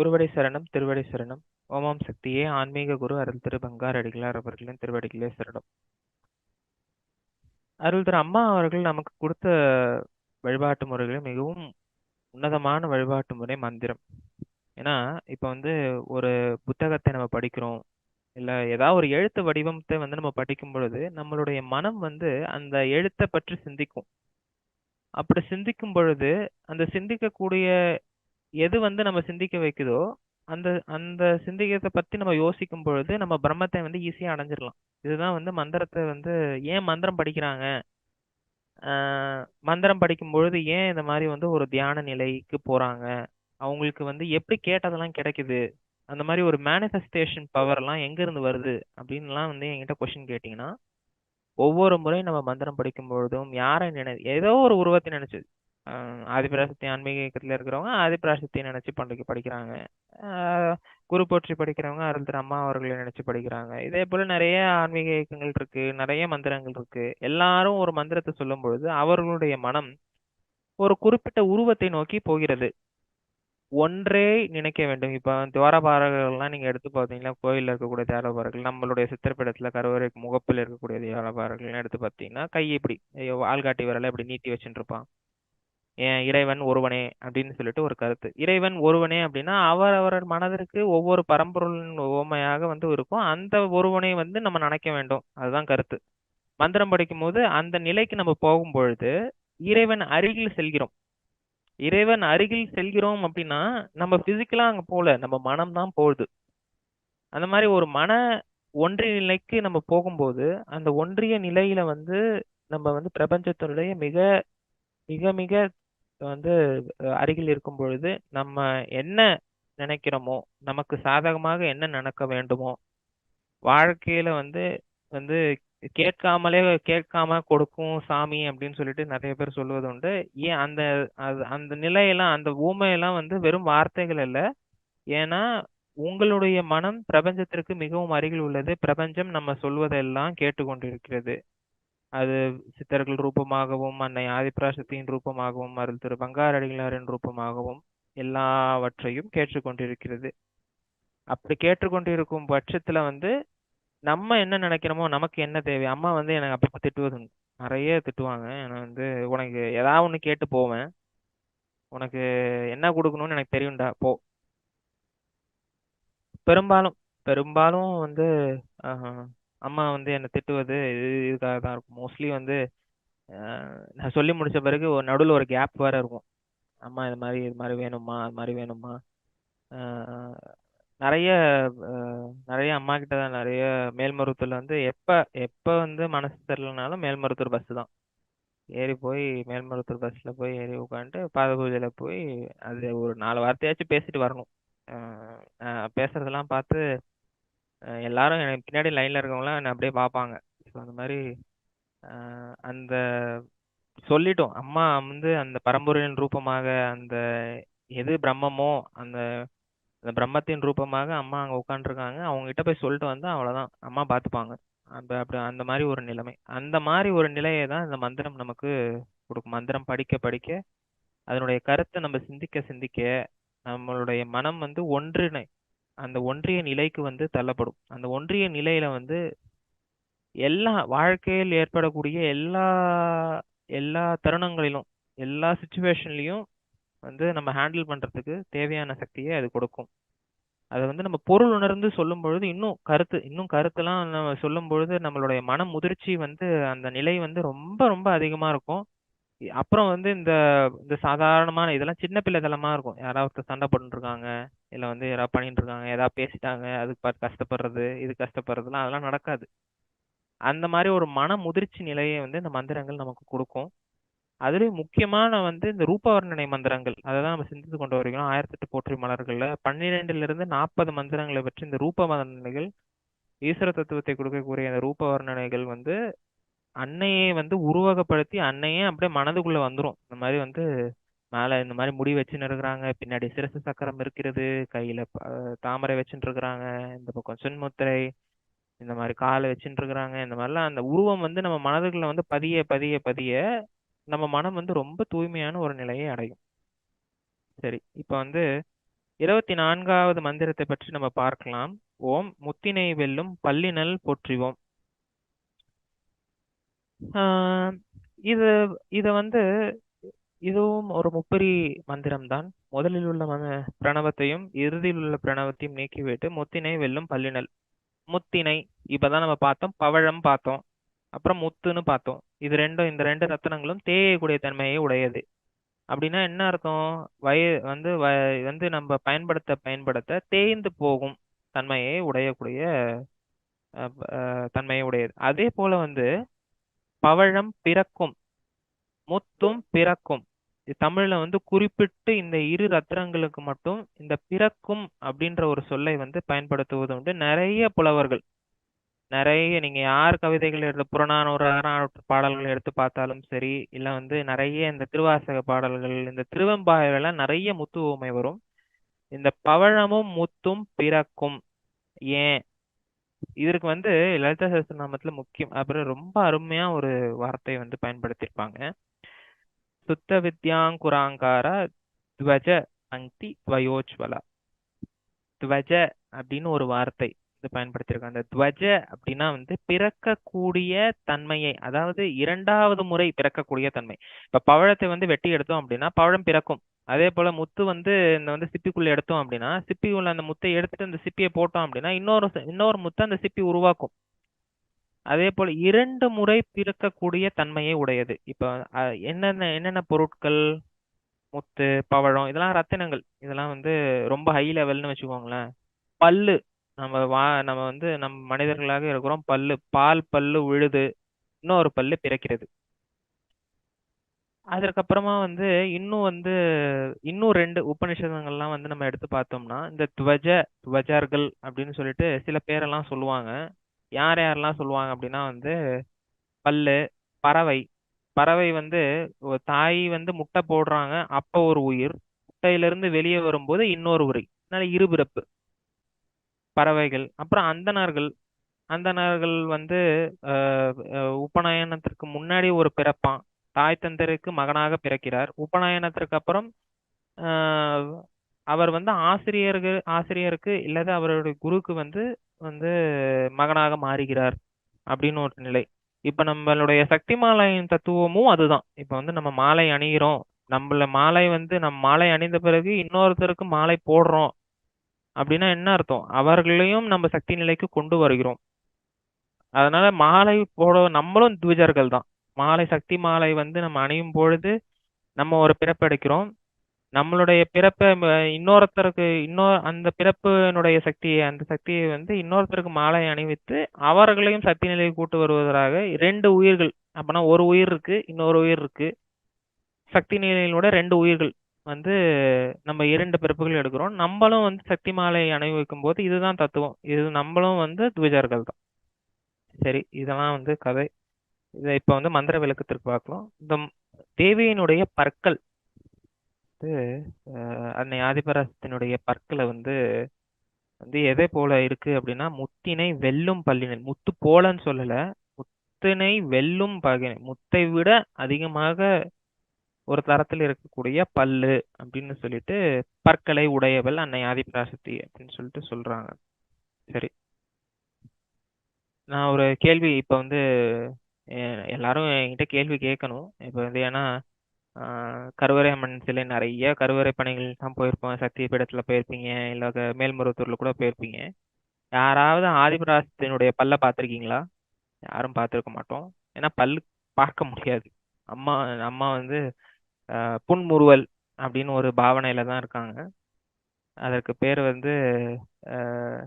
குருவடை சரணம் திருவடை சரணம். ஓமாம் சக்தியே ஆன்மீக குரு அருள் திரு பங்கார் அடிகளார் அவர்களின் திருவடிகளே சரணம். அருள் திரு அம்மா அவர்கள் நமக்கு கொடுத்த வழிபாட்டு முறைகளில் மிகவும் உன்னதமான வழிபாட்டு முறை மந்திரம். ஏன்னா இப்போ வந்து ஒரு புத்தகத்தை நம்ம படிக்கிறோம் இல்லை ஏதாவது ஒரு எழுத்து வடிவத்தை வந்து நம்ம படிக்கும் பொழுது நம்மளுடைய மனம் வந்து அந்த எழுத்தை பற்றி சிந்திக்கும். அப்படி சிந்திக்கும் பொழுது அந்த சிந்திக்கக்கூடிய எது வந்து நம்ம சிந்திக்க வைக்குதோ அந்த அந்த சிந்திக்கிறதை பத்தி நம்ம யோசிக்கும் பொழுது நம்ம பிரம்மத்தை வந்து ஈஸியா அடைஞ்சிடலாம். இதுதான் வந்து மந்திரத்தை வந்து ஏன் மந்திரம் படிக்கிறாங்க? ஆஹ் மந்திரம் படிக்கும் பொழுது ஏன் இந்த மாதிரி வந்து ஒரு தியான நிலைக்கு போறாங்க? அவங்களுக்கு வந்து எப்படி கேட்டதெல்லாம் கிடைக்குது? அந்த மாதிரி ஒரு மேனிஃபெஸ்டேஷன் பவர்லாம் எங்க இருந்து வருது? அப்படின்லாம் வந்து என்கிட்ட கொஸ்டின் கேட்டிங்கன்னா ஒவ்வொரு முறையும் நம்ம மந்திரம் படிக்கும் பொழுதும் யாரை நினை ஏதோ ஒரு உருவத்தை நினைச்சு ஆதிபராசக்தி ஆன்மீக இயக்கத்துல இருக்கிறவங்க ஆதிபராசக்தியை நினைச்சு பண்டிகை படிக்கிறாங்க. குரு போற்றி படிக்கிறவங்க அருள் அம்மா அவர்களை நினைச்சு படிக்கிறாங்க. இதே போல நிறைய ஆன்மீக இயக்கங்கள் இருக்கு நிறைய மந்திரங்கள் இருக்கு. எல்லாரும் ஒரு மந்திரத்தை சொல்லும் பொழுது அவர்களுடைய மனம் ஒரு குறிப்பிட்ட உருவத்தை நோக்கி போகிறது. ஒன்றே நினைக்க வேண்டும். இப்ப துவாரபாரர்கள்லாம் நீங்க எடுத்து பார்த்தீங்கன்னா கோயில்ல இருக்கக்கூடிய தேவபாரர்கள் நம்மளுடைய சித்திரப்படத்தில் கருவறை முகப்பில் இருக்கக்கூடிய தேவபாரர்கள் எடுத்து பார்த்தீங்கன்னா கை இப்படி ஐயோ, ஆள்காட்டி விரலை இப்படி நீட்டி வச்சுட்டு இருப்பான். ஏன் இறைவன் ஒருவனே அப்படின்னு சொல்லிட்டு ஒரு கருத்து. இறைவன் ஒருவனே அப்படின்னா அவர் அவர் மனதிற்கு ஒவ்வொரு பரம்பொருளின் உவமையாக வந்து இருக்கும். அந்த ஒருவனை வந்து நம்ம நினைக்க வேண்டும். அதுதான் கருத்து. மந்திரம் படிக்கும் போது அந்த நிலைக்கு நம்ம போகும் பொழுது இறைவன் அருகில் செல்கிறோம். இறைவன் அருகில் செல்கிறோம் அப்படின்னா நம்ம பிசிக்கலா அங்க போல நம்ம மனம் தான் போகுது. அந்த மாதிரி ஒரு மன ஒன்றிய நிலைக்கு நம்ம போகும்போது அந்த ஒன்றிய நிலையில வந்து நம்ம வந்து பிரபஞ்சத்தினுடைய மிக மிக மிக வந்து அருகில் இருக்கும் பொழுது நம்ம என்ன நினைக்கிறோமோ நமக்கு சாதகமாக என்ன நடக்க வேண்டுமோ வாழ்க்கையில வந்து வந்து கேட்காமலே கேட்காம கொடுக்கும் சாமி அப்படின்னு சொல்லிட்டு நிறைய பேர் சொல்லுவது உண்டு ஏன் அந்த அது அந்த நிலையெல்லாம் அந்த ஊமையெல்லாம் வந்து வெறும் வார்த்தைகள் அல்ல. ஏன்னா உங்களுடைய மனம் பிரபஞ்சத்திற்கு மிகவும் அருகில் உள்ளது. பிரபஞ்சம் நம்ம சொல்வதெல்லாம் கேட்டுக்கொண்டிருக்கிறது. அது சித்தர்கள் ரூபமாகவும் அன்னை ஆதிபராசக்தியின் ரூபமாகவும் அருள் திரு பங்காரடிகளாரின் ரூபமாகவும் எல்லாவற்றையும் கேட்டுக்கொண்டிருக்கிறது. அப்படி கேட்டுக்கொண்டிருக்கும் பட்சத்துல வந்து நம்ம என்ன நினைக்கிறோமோ நமக்கு என்ன தேவை? அம்மா வந்து எனக்கு அப்பப்போ திட்டுவது நிறைய திட்டுவாங்க. நான் வந்து உனக்கு ஏதாவது ஒன்று கேட்டு போவேன். உனக்கு என்ன கொடுக்கணும்னு எனக்கு தெரியும்டா போ. பெரும்பாலும் பெரும்பாலும் வந்து அம்மா வந்து என்னை திட்டுவது இது இதுக்காக தான் இருக்கும். மோஸ்ட்லி வந்து நான் சொல்லி முடிச்ச பிறகு ஒரு நடுவில் ஒரு கேப் வேற இருக்கும். அம்மா இது மாதிரி இது மாதிரி வேணுமா அது மாதிரி வேணுமா நிறைய நிறைய அம்மா கிட்ட தான் நிறைய மேல்மருவத்தூர்ல வந்து எப்ப எப்ப வந்து மனசு தெரிலனாலும் மேல்மருவத்தூர் பஸ் தான். ஏறி போய் மேல்மருவத்தூர் பஸ்ல போய் ஏறி உட்காந்துட்டு பாத பூஜையில போய் அது ஒரு நாலு வார்த்தையாச்சும் பேசிட்டு வரணும். பேசுறதெல்லாம் பார்த்து எல்லாரும் எனக்கு பின்னாடி லைன்ல இருக்கவங்களாம் என்னை அப்படியே பார்ப்பாங்க. ஸோ அந்த மாதிரி அந்த சொல்லிட்டோம். அம்மா வந்து அந்த பரம்பொருளின் ரூபமாக அந்த எது பிரம்மமோ அந்த அந்த பிரம்மத்தின் ரூபமாக அம்மா அங்க உட்காந்துருக்காங்க அவங்க கிட்ட போய் சொல்லிட்டு வந்து அவ்வளவுதான். அம்மா பார்த்துப்பாங்க. அந்த அப்படி அந்த மாதிரி ஒரு நிலைமை. அந்த மாதிரி ஒரு நிலையை தான் இந்த மந்திரம் நமக்கு கொடுக்கும். மந்திரம் படிக்க படிக்க அதனுடைய கருத்தை நம்ம சிந்திக்க சிந்திக்க நம்மளுடைய மனம் வந்து ஒன்றிணை. அந்த ஒன்றிய நிலைக்கு வந்து தள்ளப்படும். அந்த ஒன்றிய நிலையில வந்து எல்லா வாழ்க்கையில் ஏற்படக்கூடிய எல்லா எல்லா தருணங்களிலும் எல்லா சுச்சுவேஷன்லையும் வந்து நம்ம ஹேண்டில் பண்ணுறதுக்கு தேவையான சக்தியை அது கொடுக்கும். அதை வந்து நம்ம பொருள் உணர்ந்து சொல்லும் பொழுது இன்னும் கருத்து இன்னும் கருத்துலாம் நம்ம சொல்லும் பொழுது நம்மளுடைய மன முதிர்ச்சி வந்து அந்த நிலை வந்து ரொம்ப ரொம்ப அதிகமாக இருக்கும். அப்புறம் வந்து இந்த இந்த சாதாரணமான இதெல்லாம் சின்ன பிள்ளைத்தனமா இருக்கும். யாராவது சண்டை போட்டுருக்காங்க இருக்காங்க. இல்லை வந்து ஏதாவது பண்ணிட்டு இருக்காங்க ஏதாவது பேசிட்டாங்க அதுக்கு பார்த்து கஷ்டப்படுறது இது கஷ்டப்படுறதுலாம் அதெல்லாம் நடக்காது. அந்த மாதிரி ஒரு மன முதிர்ச்சி நிலையை வந்து இந்த மந்திரங்கள் நமக்கு கொடுக்கும். அதுலேயும் முக்கியமான வந்து இந்த ரூபவர்ணனை மந்திரங்கள் அதை தான் நம்ம சிந்தித்து கொண்டு வரைக்கும் ஆயிரத்தெட்டு போற்றி மலர்களில் பன்னிரெண்டுலேருந்து நாற்பது மந்திரங்களை பற்றி இந்த ரூப வர்ணனைகள் ஈஸ்வர தத்துவத்தை கொடுக்கக்கூடிய இந்த ரூப வர்ணனைகள் வந்து அன்னையை வந்து உருவகப்படுத்தி அன்னையே அப்படியே மனதுக்குள்ளே வந்துடும் இந்த மாதிரி வந்து மேல இந்த மாதிரி முடி வச்சுன்னு இருக்கிறாங்க பின்னாடி சிரசு சக்கரம் இருக்கிறது. கையில ப- தாமரை வச்சுட்டு இருக்கிறாங்க. இந்த பக்கம் சென்முத்திரை இந்த மாதிரி காலை வச்சுட்டு இருக்கிறாங்க. இந்த மாதிரிலாம் அந்த உருவம் வந்து நம்ம மனதுக்குள்ள வந்து பதிய பதிய பதிய நம்ம மனம் வந்து ரொம்ப தூய்மையான ஒரு நிலையை அடையும். சரி இப்போ வந்து இருபத்தி நான்காவது மந்திரத்தை பற்றி நம்ம பார்க்கலாம். ஓம் முத்தினை வெல்லும் பல்லினல் போற்றிவோம். ஆஹ் இது இத வந்து இதுவும் ஒரு முப்பரி மந்திரம்தான். முதலில் உள்ள மன- பிரணவத்தையும் இறுதியில் உள்ள பிரணவத்தையும் நீக்கிவிட்டு முத்தினை வெல்லும் பல்லினல். முத்தினை இப்பதான் நம்ம பார்த்தோம் பவழம் பார்த்தோம் அப்புறம் முத்துன்னு பார்த்தோம். இது ரெண்டும் இந்த ரெண்டு ரத்தனங்களும் தேயக்கூடிய தன்மையை உடையது. அப்படின்னா என்ன அர்த்தம்? வய வந்து வ- வந்து நம்ம பயன்படுத்த பயன்படுத்த தேய்ந்து போகும் தன்மையை உடையக்கூடிய அஹ், அஹ், தன்மையை உடையது. அதே போல வந்து பவழம் பிறக்கும் முத்தும் பிறக்கும். தமிழ்ல வந்து குறிப்பிட்டு இந்த இரு ரத்னங்களுக்கு மட்டும் இந்த பிறக்கும் அப்படின்ற ஒரு சொல்லை வந்து பயன்படுத்துவது உண்டு. நிறைய புலவர்கள் நிறைய நீங்க யார் கவிதைகள் எடுத்து புறநானூறு அறநானூற்று பாடல்கள் எடுத்து பார்த்தாலும் சரி இல்ல வந்து நிறைய இந்த திருவாசக பாடல்கள் இந்த திருவெம்பாவைலாம் நிறைய முத்து உவமை வரும். இந்த பவழமும் முத்தும் பிறக்கும். ஏன்? இதற்கு வந்து லலிதா சஹஸ்ரநாமத்துல முக்கியம். அப்புறம் ரொம்ப அருமையா ஒரு வார்த்தை வந்து பயன்படுத்தியிருப்பாங்க. சுத்த வித்யாங்குராங்கார துவஜ அங்கி துவயோஜ்வலா. துவஜ அப்படின்னு ஒரு வார்த்தை இது பயன்படுத்தியிருக்காங்க. அந்த துவஜ அப்படின்னா வந்து பிறக்கக்கூடிய தன்மையை அதாவது இரண்டாவது முறை பிறக்கக்கூடிய தன்மை. இப்ப பவழத்தை வந்து வெட்டி எடுத்தோம் அப்படின்னா பழம் பிறக்கும். அதே போல முத்து வந்து இந்த வந்து சிப்பிக்குள்ள எடுத்தோம் அப்படின்னா சிப்பி உள்ள அந்த முத்தை எடுத்துட்டு அந்த சிப்பியை போட்டோம் அப்படின்னா இன்னொரு இன்னொரு முத்தை அந்த சிப்பி உருவாக்கும். அதே போல இரண்டு முறை பிறக்கக்கூடிய தன்மையை உடையது. இப்ப அஹ், என்னென்ன என்னென்ன பொருட்கள் முத்து பவழம் இதெல்லாம் ரத்தினங்கள். இதெல்லாம் வந்து ரொம்ப ஹை லெவல்னு வச்சுக்கோங்களேன். பல்லு. நம்ம வா நம்ம வந்து நம்ம மனிதர்களாக இருக்கிறோம். பல்லு. பால் பல்லு விழுது. இன்னொரு பல்லு பிறக்கிறது. அதற்கப்புறமா வந்து இன்னும் வந்து இன்னும் ரெண்டு உபநிஷதங்கள்லாம் வந்து நம்ம எடுத்து பார்த்தோம்னா இந்த துவஜ துவஜர்கள் அப்படின்னு சொல்லிட்டு சில பேரெல்லாம் சொல்லுவாங்க. யார் யாரெல்லாம் சொல்லுவாங்க அப்படின்னா வந்து பல்லு பறவை. பறவை வந்து ஒரு தாய் வந்து முட்டை போடுறாங்க அப்ப ஒரு உயிர். முட்டையிலிருந்து வெளியே வரும்போது இன்னொரு உயிர் அதனால இருபிறப்பு. பறவைகள். அப்புறம் அந்தணர்கள். அந்தணர்கள் வந்து உபநயனத்திற்கு முன்னாடி ஒரு பிறப்பான். தாய் தந்தருக்கு மகனாக பிறக்கிறார். உபநயனத்திற்கு அப்புறம் ஆஹ், அவர் வந்து ஆசிரியருக்கு ஆசிரியருக்கு இல்லது அவருடைய குருக்கு வந்து வந்து மகனாக மாறுகிறார் அப்படின்னு ஒரு நிலை. இப்ப நம்மளுடைய சக்தி மாலையின் தத்துவமும் அதுதான். இப்ப வந்து நம்ம மாலை அணிகிறோம் நம்மள மாலை வந்து நம்ம மாலை அணிந்த பிறகு இன்னொருத்தருக்கு மாலை போடுறோம் அப்படின்னா என்ன அர்த்தம்? அவர்களையும் நம்ம சக்தி நிலைக்கு கொண்டு வருகிறோம். அதனால மாலை போட நம்மளும் துவிஜர்கள் தான் மாலை சக்தி மாலை வந்து நம்ம அணியும் பொழுது நம்ம ஒரு பிறப்பு எடுக்கிறோம் நம்மளுடைய பிறப்பை இன்னொருத்தருக்கு இன்னொரு அந்த பிறப்பினுடைய சக்தியை அந்த சக்தியை வந்து இன்னொருத்தருக்கு மாலை அணிவித்து அவர்களையும் சக்தி நிலையை கூட்டு வருவதற்காக ரெண்டு உயிர்கள் அப்பனா ஒரு உயிர் இருக்கு இன்னொரு உயிர் இருக்கு. சக்தி நிலையிலோட ரெண்டு உயிர்கள் வந்து நம்ம இரண்டு பிறப்புகள் எடுக்கிறோம். நம்மளும் வந்து சக்தி மாலை அணிவிக்கும் போது இதுதான் தத்துவம். இது நம்மளும் வந்து துவிஜர்கள் தான். சரி இதெல்லாம் வந்து கதை. இதை இப்போ வந்து மந்திர விளக்கத்திற்கு பார்க்கலாம். இந்த தேவியினுடைய பற்கள் வந்து அஹ், அன்னை ஆதிபராசத்தினுடைய பற்களை வந்து வந்து எதை போல இருக்கு அப்படின்னா முத்தினை வெல்லும் பல்லினை முத்து போலன்னு சொல்லல முத்தினை வெல்லும் பகினை முத்தை விட அதிகமாக ஒரு தரத்தில் இருக்கக்கூடிய பல்லு அப்படின்னு சொல்லிட்டு பற்களை உடையவள் அன்னை ஆதிபராசக்தி அப்படின்னு சொல்லிட்டு சொல்றாங்க. சரி. நான் ஒரு கேள்வி இப்போ வந்து எல்லாரும் என்கிட்ட கேள்வி கேட்கணும். இப்போ வந்து ஏன்னா கருவறை அம்மன் சிலை நிறைய கருவறை பணிகள் தான் போயிருப்போம். சக்தி பீடத்துல போயிருப்பீங்க. இல்ல மேல்மருவத்தூரில் மேல்மருவத்தூர்ல கூட போயிருப்பீங்க. யாராவது ஆதிபராசத்தினுடைய பல்ல பார்த்துருக்கீங்களா? யாரும் பார்த்திருக்க மாட்டோம். ஏன்னா பல்லு பார்க்க முடியாது. அம்மா அம்மா வந்து ஆஹ், புன்முறுவல் அப்படின்னு ஒரு பாவனையில தான் இருக்காங்க. அதற்கு பேர் வந்து ஆஹ்,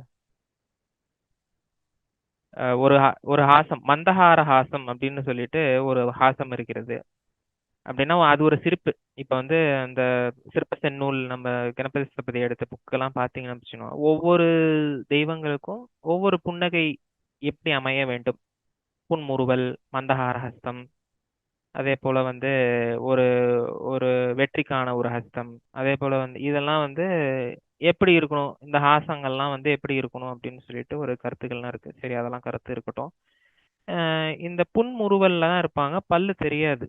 ஆஹ், ஒரு ஹா- ஒரு ஹாசம் மந்தஹார ஹாசம் அப்படின்னு சொல்லிட்டு ஒரு ஹாசம் இருக்கிறது. அப்படின்னா அது ஒரு சிரிப்பு. இப்போ வந்து அந்த சிற்ப செந்நூல் நம்ம கணபதி சிற்பதி எடுத்த புக்கெல்லாம் பார்த்தீங்கன்னு வச்சுக்கோங்க ஒவ்வொரு தெய்வங்களுக்கும் ஒவ்வொரு புன்னகை எப்படி அமைய வேண்டும்? புன்முறுவல் மந்தஹார ஹஸ்தம் அதே போல் வந்து ஒரு ஒரு வெற்றிக்கான ஒரு ஹஸ்தம் அதே போல் வந்து இதெல்லாம் வந்து எப்படி இருக்கணும்? இந்த ஹாசங்கள்லாம் வந்து எப்படி இருக்கணும்? அப்படின்னு சொல்லிட்டு ஒரு கருத்துக்கள்லாம் இருக்குது சரி அதெல்லாம் கருத்து இருக்கட்டும். இந்த புன்முறுவல்ல தான் இருப்பாங்க பல்லு தெரியாது.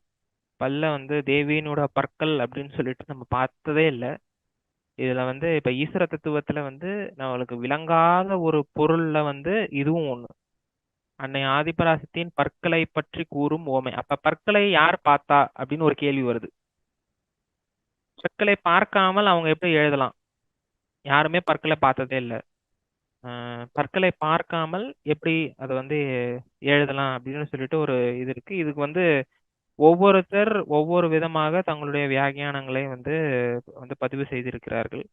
பல்ல வந்து தேவியினோட பற்கள் அப்படின்னு சொல்லிட்டு நம்ம பார்த்ததே இல்லை. இதுல வந்து இப்ப ஈஸ்வர தத்துவத்துல வந்து நம்மளுக்கு விளங்காத ஒரு பொருள்ல வந்து இதுவும் ஒண்ணு. அன்னை ஆதிபராசத்தின் பற்களை பற்றி கூறும் ஓமை. அப்ப பற்களை யார் பார்த்தா அப்படின்னு ஒரு கேள்வி வருது. பற்களை பார்க்காமல் அவங்க எப்படி எழுதலாம்? யாருமே பற்களை பார்த்ததே இல்லை. பற்களை பார்க்காமல் எப்படி அதை வந்து எழுதலாம் அப்படின்னு சொல்லிட்டு ஒரு இது இருக்கு. இதுக்கு வந்து ஒவ்வொருத்தர் ஒவ்வொரு விதமாக தங்களுடைய வியாகியானங்களை வந்து வந்து பதிவு செய்திருக்கிறார்கள்.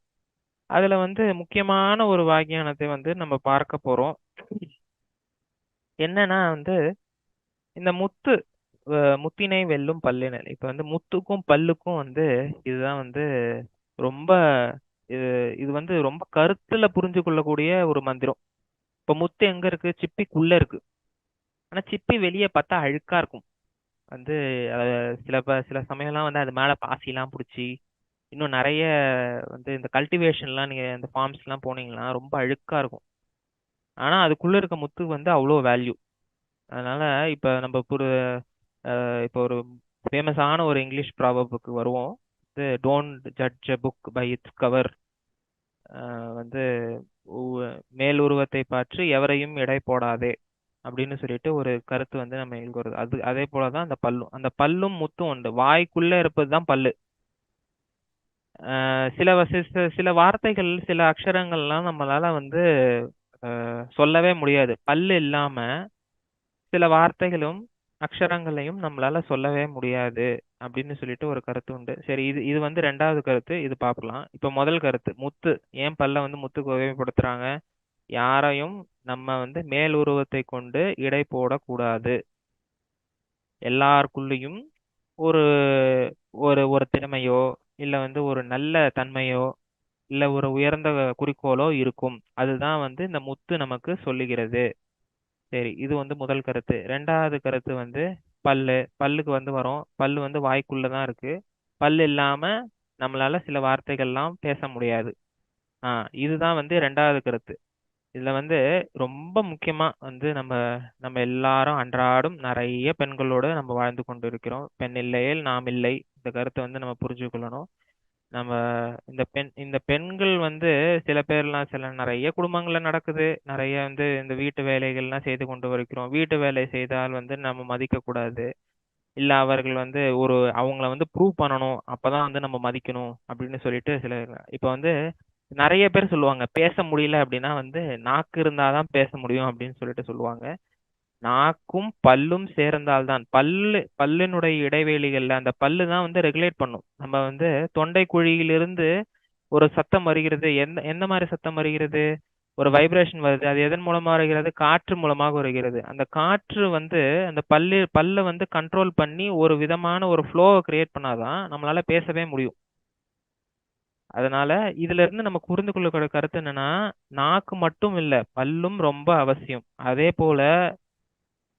அதுல வந்து முக்கியமான ஒரு வாக்கியானத்தை வந்து நம்ம பார்க்க போறோம். என்னன்னா வந்து இந்த முத்து முத்தினை வெல்லும் பல்லினல். இப்ப வந்து முத்துக்கும் பல்லுக்கும் வந்து இதுதான் வந்து ரொம்ப இது இது வந்து ரொம்ப கருத்துல புரிஞ்சு கொள்ளக்கூடிய ஒரு மந்திரம். இப்ப முத்து எங்க இருக்கு? சிப்பிக்குள்ள இருக்கு. ஆனா சிப்பி வெளியே பார்த்தா அழுக்கா இருக்கும். வந்து சில ப- சில சமயம்லாம் வந்து அது மேலே பாசிலாம் பிடிச்சி இன்னும் நிறைய வந்து இந்த கல்டிவேஷன்லாம் நீங்கள் இந்த ஃபார்ம்ஸ்லாம் போனீங்கன்னா ரொம்ப அழுக்காக இருக்கும். ஆனால் அதுக்குள்ளே இருக்க முத்து வந்து அவ்வளோ வேல்யூ அதனால் இப்போ நம்ம ஒரு இப்போ ஒரு ஃபேமஸான ஒரு இங்கிலீஷ் ப்ராபப்புக்கு வருவோம். இது don't judge a book by its cover வந்து மேல் உருவத்தை பார்த்து எவரையும் எடை போடாதே. அப்படின்னு சொல்லிட்டு ஒரு கருத்து வந்து நம்ம எங்களுக்கு அது அதே போலதான் அந்த பல்லும் அந்த பல்லும் முத்தும் உண்டு. வாய்க்குள்ள இருப்பது தான் பல்லு சில சில வார்த்தைகள் சில அக்ஷரங்கள்லாம் நம்மளால வந்து சொல்லவே முடியாது. பல்லு இல்லாம சில வார்த்தைகளும் அக்ஷரங்களையும் நம்மளால சொல்லவே முடியாது அப்படின்னு சொல்லிட்டு ஒரு கருத்து உண்டு. சரி இது இது வந்து ரெண்டாவது கருத்து. இது பார்க்கலாம் இப்ப முதல் கருத்து. முத்து. ஏன் பல்ல வந்து முத்துக்கு உபயோகப்படுத்துறாங்க? யாரையும் நம்ம வந்து மேல் உருவத்தை கொண்டு இடை போடக்கூடாது. எல்லாருக்குள்ளேயும் ஒரு ஒரு ஒரு திறமையோ இல்ல வந்து ஒரு நல்ல தன்மையோ இல்ல ஒரு உயர்ந்த குறிக்கோளோ இருக்கும். அதுதான் வந்து இந்த முத்து நமக்கு சொல்லுகிறது. சரி இது வந்து முதல் கருத்து. ரெண்டாவது கருத்து வந்து பல்லு. பல்லுக்கு வந்து வரும். பல்லு வந்து வாய்க்குள்ள தான் இருக்கு. பல்லு இல்லாம நம்மளால சில வார்த்தைகள்லாம் பேச முடியாது. ஆ இதுதான் வந்து ரெண்டாவது கருத்து. இதுல வந்து ரொம்ப முக்கியமா வந்து நம்ம நம்ம எல்லாரும் அன்றாடம் நிறைய பெண்களோடு நம்ம வாழ்ந்து கொண்டு இருக்கிறோம் பெண் இல்லையேல் நாம் இல்லை. இந்த கருத்தை வந்து நம்ம புரிஞ்சுக்கொள்ளணும் நம்ம இந்த பெண் இந்த பெண்கள் வந்து சில பேர்லாம் சில நிறைய குடும்பங்கள்ல நடக்குது. நிறைய வந்து இந்த வீட்டு வேலைகள்லாம் செய்து கொண்டு வருகிறோம். வீட்டு வேலை செய்தால் வந்து நம்ம மதிக்க கூடாது இல்ல அவர்கள் வந்து ஒரு அவங்கள வந்து ப்ரூவ் பண்ணணும். அப்பதான் வந்து நம்ம மதிக்கணும் அப்படின்னு சொல்லிட்டு சில இப்ப வந்து நிறைய பேர் சொல்லுவாங்க பேச முடியல அப்படின்னா வந்து நாக்கு இருந்தாதான் பேச முடியும் அப்படின்னு சொல்லிட்டு சொல்லுவாங்க. நாக்கும் பல்லும் சேர்ந்தால்தான். பல்லு பல்லினுடைய இடைவெளிகள்ல அந்த பல்லு தான் வந்து ரெகுலேட் பண்ணும். நம்ம வந்து தொண்டை குழியிலிருந்து ஒரு சத்தம் வருகிறது எந்த எந்த மாதிரி சத்தம் வருகிறது? ஒரு வைப்ரேஷன் வருது அது எதன் மூலமா வருகிறது? காற்று மூலமாக வருகிறது. அந்த காற்று வந்து அந்த பல்லு பல்ல வந்து கண்ட்ரோல் பண்ணி ஒரு விதமான ஒரு ஃப்ளோவை கிரியேட் பண்ணாதான் நம்மளால பேசவே முடியும். அதனால இதுல இருந்து நம்ம புரிந்து கொள்ளக்கூடிய கருத்து என்னன்னா நாக்கு மட்டும் இல்ல பல்லும் ரொம்ப அவசியம். அதே போல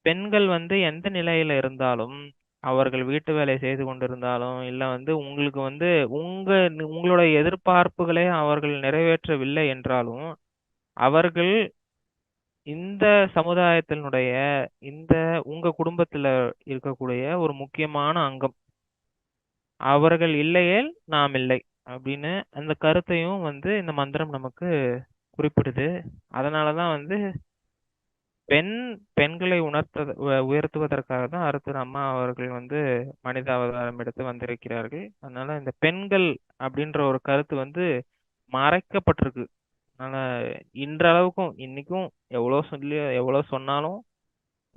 பெண்கள் வந்து எந்த நிலையில இருந்தாலும் அவர்கள் வீட்டு வேலை செய்து கொண்டிருந்தாலும் இல்ல வந்து உங்களுக்கு வந்து உங்க உங்களுடைய எதிர்பார்ப்புகளை அவர்கள் நிறைவேற்றவில்லை என்றாலும் அவர்கள் இந்த சமுதாயத்தினுடைய இந்த உங்க குடும்பத்துல இருக்கக்கூடிய ஒரு முக்கியமான அங்கம். அவர்கள் இல்லையேல் நாம் இல்லை. அப்படின்னு அந்த கருத்தையும் வந்து இந்த மந்திரம் நமக்கு குறிப்பிடுது. அதனாலதான் வந்து பெண் பெண்களை உணர்த்த உயர்த்துவதற்காக தான் அருத்தர் அம்மா அவர்கள் வந்து மனித அவதாரம் எடுத்து வந்திருக்கிறார்கள். அதனால இந்த பெண்கள் அப்படின்ற ஒரு கருத்து வந்து மறைக்கப்பட்டிருக்கு. அதனால இன்றளவுக்கும் இன்னைக்கும் எவ்வளோ சொல்லி எவ்வளோ சொன்னாலும்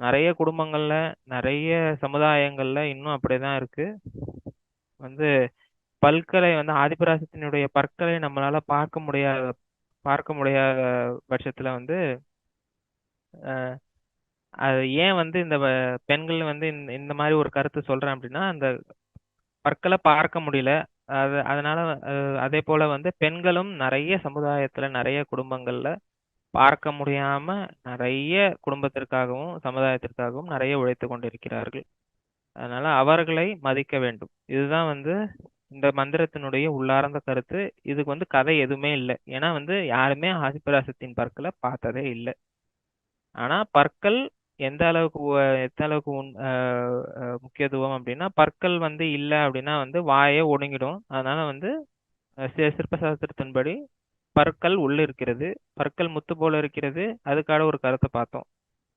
நிறைய குடும்பங்கள்ல நிறைய சமுதாயங்கள்ல இன்னும் அப்படிதான் இருக்கு. வந்து பற்களை வந்து ஆதிபராசத்தினுடைய பற்களை நம்மளால பார்க்க முடியாத பார்க்க முடியாத பட்சத்துல வந்து அது ஏன் வந்து இந்த வ- பெண்கள் வந்து இந்த இந்த மாதிரி ஒரு கருத்து சொல்றேன் அப்படின்னா அந்த பற்களை பார்க்க முடியல. அது அதனால அஹ், அதே போல வந்து பெண்களும் நிறைய சமுதாயத்துல நிறைய குடும்பங்கள்ல பார்க்க முடியாம நிறைய குடும்பத்திற்காகவும் சமுதாயத்திற்காகவும் நிறைய உழைத்து கொண்டிருக்கிறார்கள். அதனால அவர்களை மதிக்க வேண்டும். இதுதான் வந்து இந்த மந்திரத்தினுடைய உள்ளார்ந்த கருத்து இதுக்கு வந்து கதை எதுவுமே இல்லை. ஏன்னா வந்து யாருமே ஆதிபராசத்தின் பற்களை பார்த்ததே இல்லை. ஆனா பற்கள் எந்த அளவுக்கு எந்த அளவுக்கு உன்- முக்கியத்துவம் அப்படின்னா பற்கள் வந்து இல்லை அப்படின்னா வந்து வாயே ஒடுங்கிடும். அதனால வந்து அஹ் சிற்ப சாஸ்திரத்தின்படி பற்கள் உள்ள இருக்கிறது பற்கள் முத்து போல இருக்கிறது. அதுக்காக ஒரு கருத்தை பார்த்தோம்.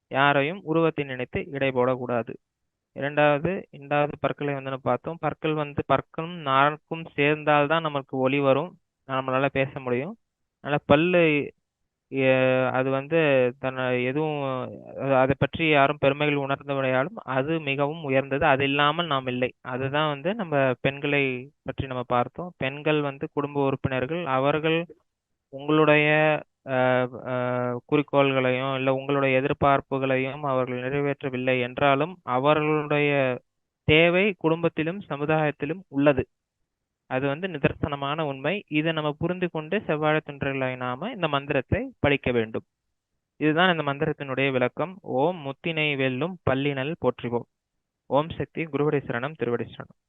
யாரையும் உருவத்தை நினைத்து இடை போடக்கூடாது. இரண்டாவது இரண்டாவது பற்களை வந்து நம்ம பார்த்தோம். பற்கள் வந்து பற்களும் நாக்கும் சேர்ந்தால்தான் நமக்கு ஒளி வரும். நம்மளால பேச முடியும். அதனால பல்லு அது வந்து தன்னை எதுவும் அதை பற்றி யாரும் பெருமைகள் உணர்ந்தவரையாலும் அது மிகவும் உயர்ந்தது. அது இல்லாமல் நாம் இல்லை. அதுதான் வந்து நம்ம பெண்களை பற்றி நம்ம பார்த்தோம். பெண்கள் வந்து குடும்ப உறுப்பினர்கள். அவர்கள் உங்களுடைய குறிக்கோள்களையும் இல்லை உங்களுடைய எதிர்பார்ப்புகளையும் அவர்கள் நிறைவேற்றவில்லை என்றாலும் அவர்களுடைய தேவை குடும்பத்திலும் சமுதாயத்திலும் உள்ளது. அது வந்து நிதர்சனமான உண்மை. இதை நம்ம புரிந்து கொண்டு செவ்வாழை தொண்டர்களாய் நாம இந்த மந்திரத்தை படிக்க வேண்டும். இதுதான் இந்த மந்திரத்தினுடைய விளக்கம். ஓம் முத்தினை வெல்லும் பல்லினல் போற்றுவோம். ஓம் சக்தி குருவடி சரணம் திருவடி சரணம்.